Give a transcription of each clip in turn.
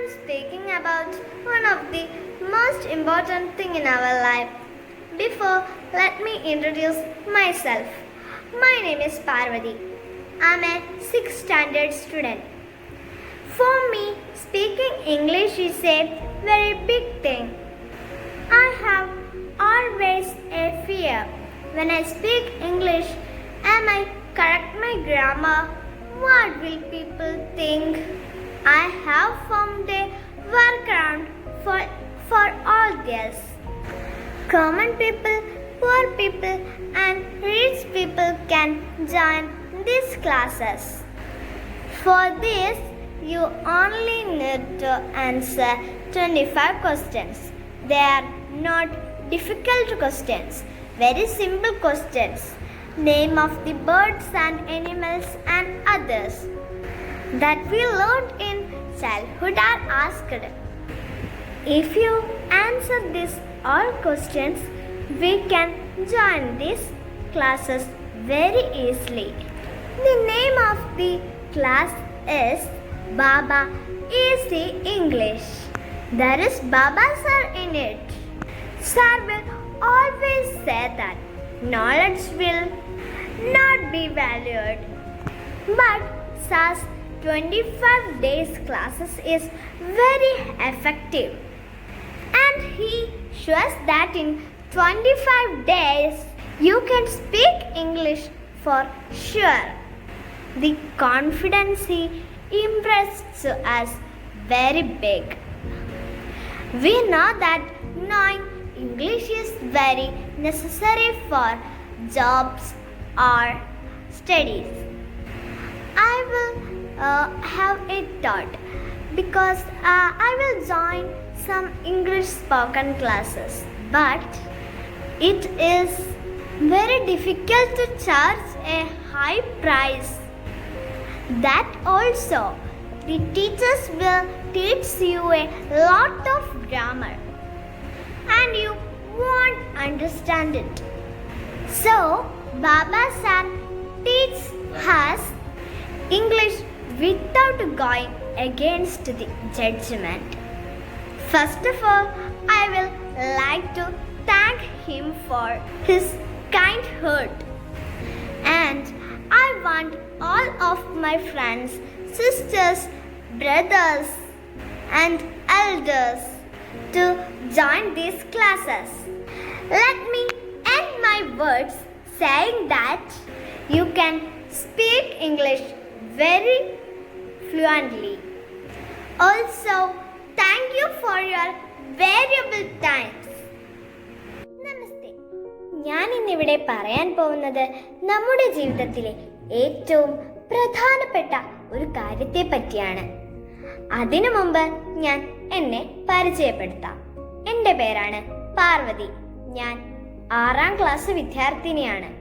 am speaking about one of the most important thing in our life. Before, let me introduce myself. My name is Parvati. I'm a 6th standard student. For me, speaking English is a very big thing. I have always a fear. When I speak English, am I correct my grammar? What will people think? I have formed a workaround for, for all this. Common people, poor people, and rich people can join these classes. For this, you only need to answer 25 questions. They are not difficult questions, very simple questions. Name of the birds and animals and others that we learned in childhood are asked. If you answer these all questions, we can join these classes very easily. The name of the class is Baba Easy English. There is Baba Sir in it. Sir will always say that knowledge will not be valued. But Sir's 25 days classes is very effective. And he shows that in 25 days you can speak English for sure. The confidence he impressed us very big. We know that knowing English is very necessary for jobs or studies. I will have a thought because uh, I will join some English spoken classes, but it is very difficult to charge a high price. That also, the teachers will teach you a lot of grammar and you won't understand it. So, Baba Sir teaches us English without going against the judgment. First of all, I will like to thank him for his kind heart. And I want all of my friends, sisters, brothers, and elders to join these classes. Let me end my words saying that you can speak English very fluently. Also, thank you for your valuable times. നമസ്തേ ഞാൻ ഇന്നിവിടെ പറയാൻ പോകുന്നത് നമ്മുടെ ജീവിതത്തിലെ ഏറ്റവും പ്രധാനപ്പെട്ട ഒരു കാര്യത്തെ പറ്റിയാണ്. അതിനു മുമ്പ് ഞാൻ എന്നെ പരിചയപ്പെടുത്താം. എന്റെ പേരാണ് പാർവതി. ഞാൻ ആറാം ക്ലാസ് വിദ്യാർത്ഥിനിയാണ്.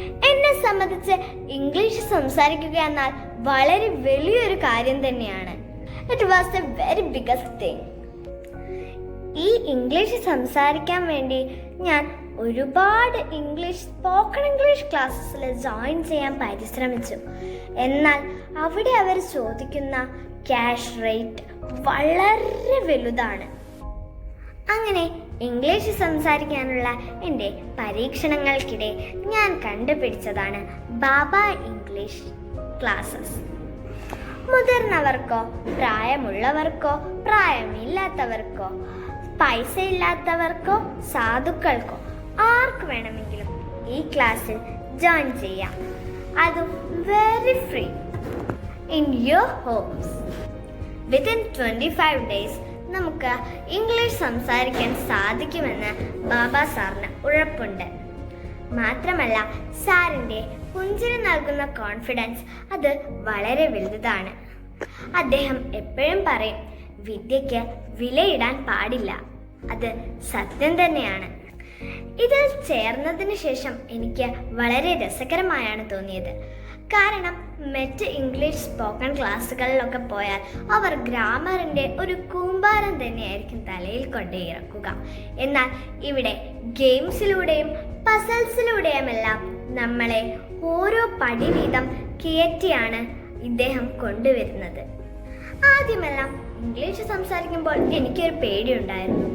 എന്നെ സംബന്ധിച്ച് ഇംഗ്ലീഷ് സംസാരിക്കുക എന്നാൽ വളരെ വലിയൊരു കാര്യം തന്നെയാണ്. It was a very biggest thing ഈ ഇംഗ്ലീഷ് സംസാരിക്കാൻ വേണ്ടി ഞാൻ ഒരുപാട് ഇംഗ്ലീഷ് സ്പോക്കൺ ഇംഗ്ലീഷ് ക്ലാസ്സസിൽ ജോയിൻ ചെയ്യാൻ പരിശ്രമിച്ചു. എന്നാൽ അവിടെ അവർ ചോദിക്കുന്ന ക്യാഷ് റേറ്റ് വളരെ വലുതാണ്. അങ്ങനെ ഇംഗ്ലീഷ് സംസാരിക്കാനുള്ള എന്റെ പരീക്ഷണങ്ങൾക്കിടെ ഞാൻ കണ്ടുപിടിച്ചതാണ് ബാബ ഇംഗ്ലീഷ് ക്ലാസ്സസ്. മുതിർന്നവർക്കോ പ്രായമുള്ളവർക്കോ പ്രായമില്ലാത്തവർക്കോ പൈസ ഇല്ലാത്തവർക്കോ സാധുക്കൾക്കോ ആർക്ക് വേണമെങ്കിലും ഈ ക്ലാസ്സിൽ ജോയിൻ ചെയ്യാം. അതും very free in your homes within twenty five days നമുക്ക് ഇംഗ്ലീഷ് സംസാരിക്കാൻ സാധിക്കുമെന്ന് ബാബ സാറിന് ഉഴപ്പുണ്ട് മാത്രമല്ല സാറിന്റെ പുഞ്ചിരി നൽകുന്ന കോൺഫിഡൻസ് അത് വളരെ വലുതാണ്. അദ്ദേഹം എപ്പോഴും പറയും വിദ്യയ്ക്ക് വിലയിടാൻ പാടില്ല. അത് സത്യം തന്നെയാണ്. ഇതിൽ ചേർന്നതിന് ശേഷം എനിക്ക് വളരെ രസകരമായാണ് തോന്നിയത്. കാരണം മറ്റ് ഇംഗ്ലീഷ് സ്പോക്കൺ ക്ലാസ്സുകളിലൊക്കെ പോയാൽ അവർ ഗ്രാമറിന്റെ ഒരു കൂമ്പാരം തന്നെയായിരിക്കും തലയിൽ കൊണ്ടേ ഇറക്കുക. എന്നാൽ ഇവിടെ ഗെയിംസിലൂടെയും പസൽസിലൂടെയുമെല്ലാം നമ്മളെ ഓരോ പടി വീതം കയറ്റിയാണ് ഇദ്ദേഹം കൊണ്ടുവരുന്നത്. ആദ്യമെല്ലാം ഇംഗ്ലീഷ് സംസാരിക്കുമ്പോൾ എനിക്കൊരു പേടിയുണ്ടായിരുന്നു.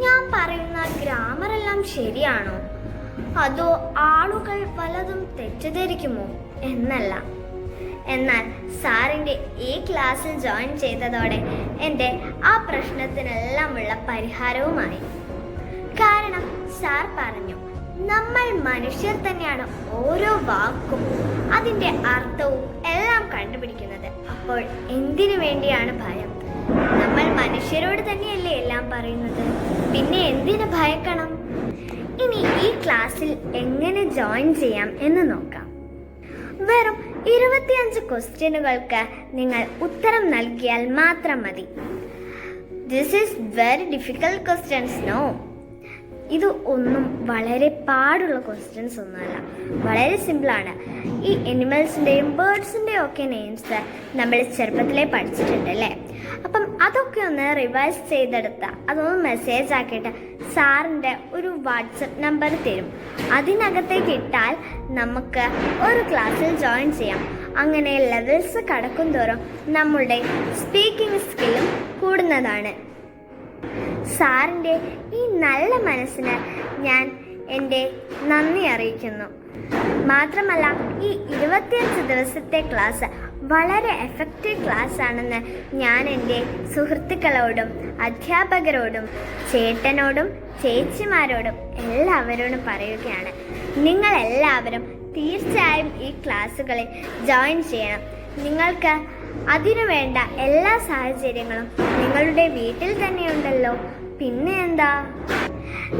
ഞാൻ പറയുന്ന ഗ്രാമറെല്ലാം ശരിയാണോ? അതോ ആളുകൾ പലതും തെറ്റിദ്ധരിക്കുമോ? എന്നല്ല. എന്നാൽ സാറിന്റെ ഈ ക്ലാസ്സിൽ ജോയിൻ ചെയ്തതോടെ എന്റെ ആ പ്രശ്നത്തിനെല്ലാമുള്ള പരിഹാരവുമായി. കാരണം സാർ പറഞ്ഞു നമ്മൾ മനുഷ്യർ തന്നെയാണ് ഓരോ വാക്കും അതിന്റെ അർത്ഥവും എല്ലാം കണ്ടുപിടിക്കുന്നത്. അപ്പോൾ എന്തിനു വേണ്ടിയാണ് ഭയം? നമ്മൾ മനുഷ്യരോട് തന്നെയല്ലേ എല്ലാം പറയുന്നത്? പിന്നെ എന്തിനു ഭയക്കണം? ഇനി ഈ ക്ലാസ്സിൽ എങ്ങനെ ജോയിൻ ചെയ്യാം എന്ന് നോക്കാം. വെറും ഇരുപത്തിയഞ്ച് ക്വസ്റ്റ്യനുകൾക്ക് നിങ്ങൾ ഉത്തരം നൽകിയാൽ മാത്രം മതി. This is very difficult questions no ഇത് ഒന്നും വളരെ പാടുള്ള ക്വസ്റ്റ്യൻസ് ഒന്നുമല്ല. വളരെ സിമ്പിളാണ് ഈ എനിമൽസിന്റെയും ബേർഡ്സിന്റെയും ഒക്കെ നെയിംസ് നമ്മൾ ചെറുപ്പത്തിലേ പഠിച്ചിട്ടുണ്ട് അല്ലേ? അപ്പം അതൊക്കെ ഒന്ന് റിവൈസ് ചെയ്തെടുത്ത അതൊന്ന് മെസ്സേജ് ആക്കിയിട്ട് സാറിന്റെ ഒരു വാട്സപ്പ് നമ്പർ തരും. അതിനകത്തേക്ക് ഇട്ടാൽ നമുക്ക് ഒരു ക്ലാസ്സിൽ ജോയിൻ ചെയ്യാം. അങ്ങനെ ലെവൽസ് കടക്കും തോറും നമ്മളുടെ സ്പീക്കിംഗ് സ്കില്ലും കൂടുന്നതാണ്. സാറിന്റെ ഈ നല്ല മനസ്സിന് ഞാൻ എന്റെ നന്ദി അറിയിക്കുന്നു. മാത്രമല്ല ഈ ഇരുപത്തിയഞ്ച് ദിവസത്തെ ക്ലാസ് വളരെ എഫക്റ്റീവ് ക്ലാസ് ആണെന്ന് ഞാൻ എന്റെ സുഹൃത്തുക്കളോടും അധ്യാപകരോടും ചേട്ടനോടും ചേച്ചിമാരോടും എല്ലാവരോടും പറയുകയാണ്. നിങ്ങളെല്ലാവരും തീർച്ചയായും ഈ ക്ലാസ്സുകളിൽ ജോയിൻ ചെയ്യണം. നിങ്ങൾക്ക് അതിനു വേണ്ട എല്ലാ സാഹചര്യങ്ങളും നിങ്ങളുടെ വീട്ടിൽ തന്നെയുണ്ടല്ലോ പിന്നെ എന്താ?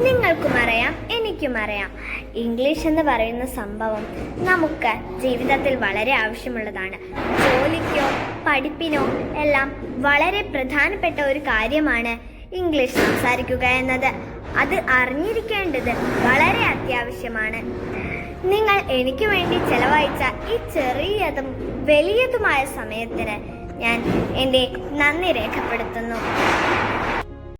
നിങ്ങൾക്കും അറിയാം എനിക്കും അറിയാം. ഇംഗ്ലീഷ് എന്ന് പറയുന്ന സംഭവം നമുക്ക് ജീവിതത്തിൽ വളരെ ആവശ്യമുള്ളതാണ്. ജോലിക്കോ പഠിപ്പിനോ എല്ലാം വളരെ പ്രധാനപ്പെട്ട ഒരു കാര്യമാണ് ഇംഗ്ലീഷ് സംസാരിക്കുക എന്നത്. അത് അറിഞ്ഞിരിക്കേണ്ടത് വളരെ അത്യാവശ്യമാണ്. നിങ്ങൾ എനിക്ക് വേണ്ടി ചെലവഴിച്ച ഈ ചെറിയതും വലിയതുമായ സമയത്തിന് ഞാൻ എന്റെ നന്ദി രേഖപ്പെടുത്തുന്നു.